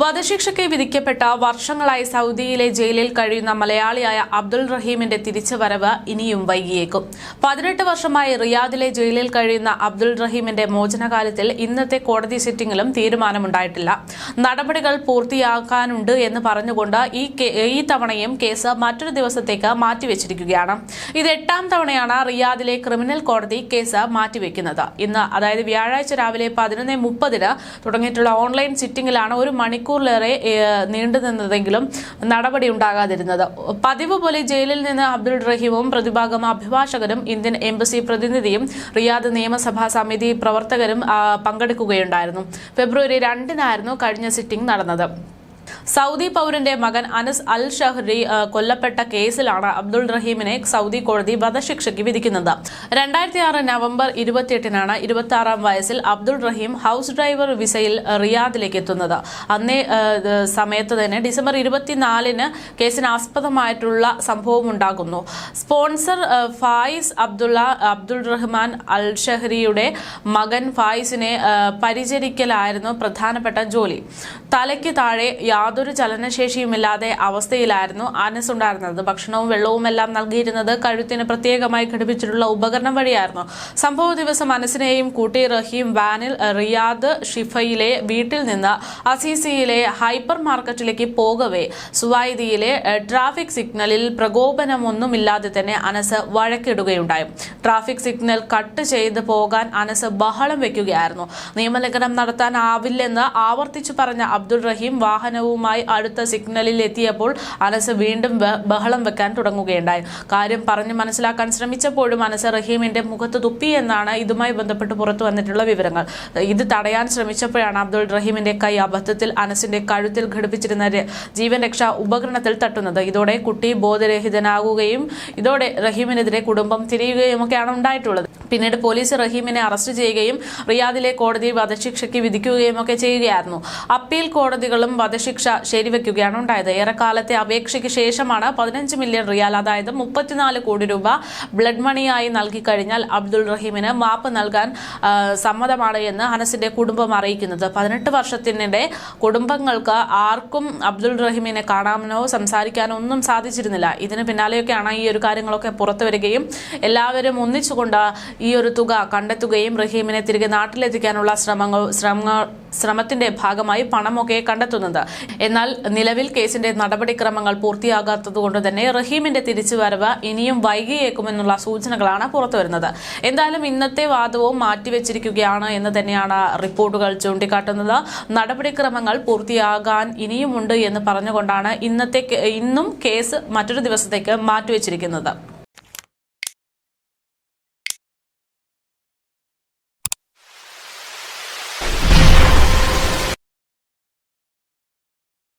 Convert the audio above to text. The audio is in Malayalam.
വധശിക്ഷയ്ക്ക് വിധിക്കപ്പെട്ട വർഷങ്ങളായി സൗദിയിലെ ജയിലിൽ കഴിയുന്ന മലയാളിയായ അബ്ദുൾ റഹീമിന്റെ തിരിച്ചുവരവ് ഇനിയും വൈകിയേക്കും. പതിനെട്ട് വർഷമായി റിയാദിലെ ജയിലിൽ കഴിയുന്ന അബ്ദുൾ റഹീമിന്റെ മോചനകാലത്തിൽ ഇന്നത്തെ കോടതി സിറ്റിംഗിലും തീരുമാനമുണ്ടായിട്ടില്ല. നടപടികൾ പൂർത്തിയാക്കാനുണ്ട് എന്ന് പറഞ്ഞുകൊണ്ട് ഈ ഈ തവണയും കേസ് മറ്റൊരു ദിവസത്തേക്ക് മാറ്റിവെച്ചിരിക്കുകയാണ്. ഇത് എട്ടാം തവണയാണ് റിയാദിലെ ക്രിമിനൽ കോടതി കേസ് മാറ്റിവെക്കുന്നത്. ഇന്ന് അതായത് വ്യാഴാഴ്ച രാവിലെ പതിനൊന്ന് മുപ്പതിന് തുടങ്ങിയിട്ടുള്ള ഓൺലൈൻ സിറ്റിംഗിലാണ് ഒരു മണിക്കൂറിലേറെ നീണ്ടു നീണ്ടുനിന്നതെങ്കിലും നടപടി ഉണ്ടാകാതിരുന്നത്. പതിവ് പോലെ ജയിലിൽ നിന്ന് അബ്ദുൾ റഹീമും പ്രതിഭാഗം അഭിഭാഷകരും ഇന്ത്യൻ എംബസി പ്രതിനിധിയും റിയാദ് നിയമസഭാ സമിതി പ്രവർത്തകരും പങ്കെടുക്കുകയുണ്ടായിരുന്നു. ഫെബ്രുവരി രണ്ടിനായിരുന്നു കഴിഞ്ഞ സിറ്റിംഗ് നടന്നത്. സൗദി പൗരന്റെ മകൻ അനസ് അൽ ഷഹ്രി കൊല്ലപ്പെട്ട കേസിലാണ് അബ്ദുൾ റഹീമിനെ സൗദി കോടതി വധശിക്ഷയ്ക്ക് വിധിക്കുന്നത്. രണ്ടായിരത്തി ആറ് നവംബർ ഇരുപത്തിയെട്ടിനാണ് ഇരുപത്തി ആറാം വയസ്സിൽ അബ്ദുൾ റഹീം ഹൗസ് ഡ്രൈവർ വിസയിൽ റിയാദിലേക്ക് എത്തുന്നത്. അന്നേ സമയത്ത് തന്നെ ഡിസംബർ ഇരുപത്തിനാലിന് കേസിന് ആസ്പദമായിട്ടുള്ള സംഭവം ഉണ്ടാകുന്നു. Sponsor Fayiz Abdullah Abdul Rahman Al ഷഹ്രിയുടെ മകൻ ഫായിസിനെ പരിചരിക്കലായിരുന്നു പ്രധാനപ്പെട്ട ജോലി. തലയ്ക്ക് താഴെ യാതൊരു ചലനശേഷിയുമില്ലാതെ അവസ്ഥയിലായിരുന്നു ആനസ് ഉണ്ടായിരുന്നത്. ഭക്ഷണവും വെള്ളവും എല്ലാം നൽകിയിരുന്നത് കഴുത്തിന് പ്രത്യേകമായി ഘടിപ്പിച്ചിട്ടുള്ള ഉപകരണം വഴിയായിരുന്നു. സംഭവ ദിവസം അനസിനെയും കൂട്ടി റഹീം വാനിൽ റിയാദ് ഷിഫയിലെ വീട്ടിൽ നിന്ന് അസീസിയിലെ ഹൈപ്പർ മാർക്കറ്റിലേക്ക് പോകവേ. സുവായിദിയിലെ ഏഹ്, ട്രാഫിക് സിഗ്നലിൽ പ്രകോപനമൊന്നുമില്ലാതെ തന്നെ അനസ് വഴക്കിടുകയുണ്ടായി. ട്രാഫിക് സിഗ്നൽ കട്ട് ചെയ്ത് പോകാൻ അനസ് ബഹളം വെക്കുകയായിരുന്നു. നിയമലംഘനം നടത്താനാവില്ലെന്ന് ആവർത്തിച്ചു പറഞ്ഞ അബ്ദുൾ റഹീം വാഹനവുമായി അടുത്ത സിഗ്നലിൽ എത്തിയപ്പോൾ അനസ് വീണ്ടും ബഹളം വെക്കാൻ തുടങ്ങുകയുണ്ടായി. കാര്യം പറഞ്ഞ് മനസ്സിലാക്കാൻ ശ്രമിച്ചപ്പോഴും അനസ് റഹീമിന്റെ മുഖത്ത് തുപ്പി എന്നാണ് ഇതുമായി ബന്ധപ്പെട്ട് പുറത്തു വന്നിട്ടുള്ള വിവരങ്ങൾ. ഇത് തടയാൻ ശ്രമിച്ചപ്പോഴാണ് അബ്ദുൾ റഹീമിന്റെ കൈ അബദ്ധത്തിൽ അനസിന്റെ കഴുത്തിൽ ഘടിപ്പിച്ചിരുന്ന ജീവൻ രക്ഷാ ഉപകരണത്തിൽ തട്ടുന്നത്. ഇതോടെ കുട്ടി ബോധരഹിതനാകുകയും ഇതോടെ റഹീമിനെതിരെ കുടുംബം തിരിയുകയും ഒക്കെയാണ് ഉണ്ടായിട്ടുള്ളത്. പിന്നീട് പോലീസ് റഹീമിനെ അറസ്റ്റ് ചെയ്യുകയും റിയാദിലെ കോടതി വധശിക്ഷയ്ക്ക് വിധിക്കുകയും ഒക്കെ ചെയ്യുകയായിരുന്നു. അപ്പീൽ കോടതികളും വധശിക്ഷ ശരിവെക്കുകയാണ് ഉണ്ടായത്. ഏറെക്കാലത്തെ അപേക്ഷയ്ക്ക് ശേഷമാണ് പതിനഞ്ച് മില്യൺ റിയാൽ അതായത് മുപ്പത്തിനാല് കോടി രൂപ ബ്ലഡ് മണിയായി നൽകി കഴിഞ്ഞാൽ അബ്ദുൾ റഹീമിന് മാപ്പ് നൽകാൻ സമ്മതമാണ് എന്ന് ഹനസിന്റെ കുടുംബം അറിയിക്കുന്നത്. പതിനെട്ട് വർഷത്തിനിടെ കുടുംബങ്ങൾക്ക് ആർക്കും അബ്ദുൾ റഹീമിനെ കാണാനോ സംസാരിക്കാനോ ഒന്നും സാധിച്ചിരുന്നില്ല. ഇതിന് പിന്നാലെയൊക്കെയാണ് ഈ ഒരു കാര്യങ്ങളൊക്കെ പുറത്തു വരികയും എല്ലാവരും ഒന്നിച്ചുകൊണ്ട് ഈ ഒരു തുക കണ്ടെത്തുകയും റഹീമിനെ തിരികെ നാട്ടിലെത്തിക്കാനുള്ള ശ്രമങ്ങൾ ശ്രമങ്ങൾ ശ്രമത്തിന്റെ ഭാഗമായി പണമൊക്കെ കണ്ടെത്തുന്നത്. എന്നാൽ നിലവിൽ കേസിന്റെ നടപടിക്രമങ്ങൾ പൂർത്തിയാകാത്തതുകൊണ്ട് തന്നെ റഹീമിന്റെ തിരിച്ചുവരവ് ഇനിയും വൈകിയേക്കുമെന്നുള്ള സൂചനകളാണ് പുറത്തുവരുന്നത്. എന്തായാലും ഇന്നത്തെ വാദവും മാറ്റിവെച്ചിരിക്കുകയാണ് എന്ന് തന്നെയാണ് റിപ്പോർട്ടുകൾ ചൂണ്ടിക്കാട്ടുന്നത്. നടപടിക്രമങ്ങൾ പൂർത്തിയാകാൻ ഇനിയുമുണ്ട് എന്ന് പറഞ്ഞുകൊണ്ടാണ് ഇന്നത്തെ ഇന്നും കേസ് മറ്റൊരു ദിവസത്തേക്ക് മാറ്റിവെച്ചിരിക്കുന്നത്.